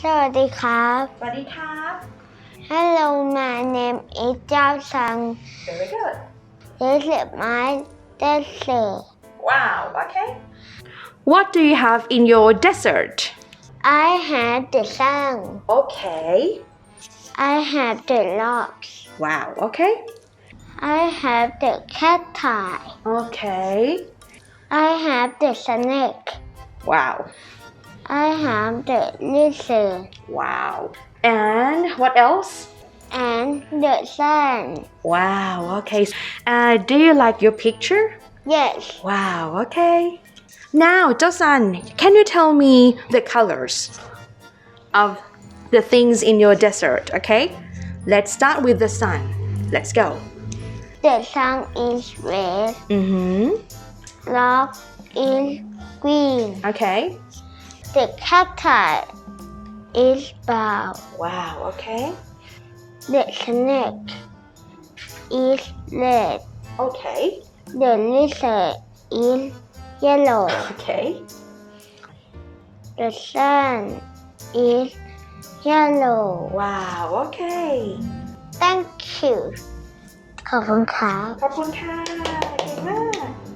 สวัสดีครับ Hello my name is เจ้าสัง Very good. This is my dessert Wow. Okay. What do you have in your dessert? I have the sun Okay. I have the rocks Wow. Okay. I have the cacti Okay. I have the snake Wow. I have the lizard Wow And what else and the sun Wow okay uh, Do you like your picture Yes Wow, okay. Now, Josan, can you tell me the colors of the things in your desert, okay? Let's start with the sun. Let's go. The sun is red Mm-hmm. rock is green Okay. The cat tie is brown Wow, okay. The snake is red. Okay. The lizard is yellow. Okay. The sun is yellow. Wow, okay. Thank you. ขอบคุณครับ ขอบคุณค่ะเก่งมาก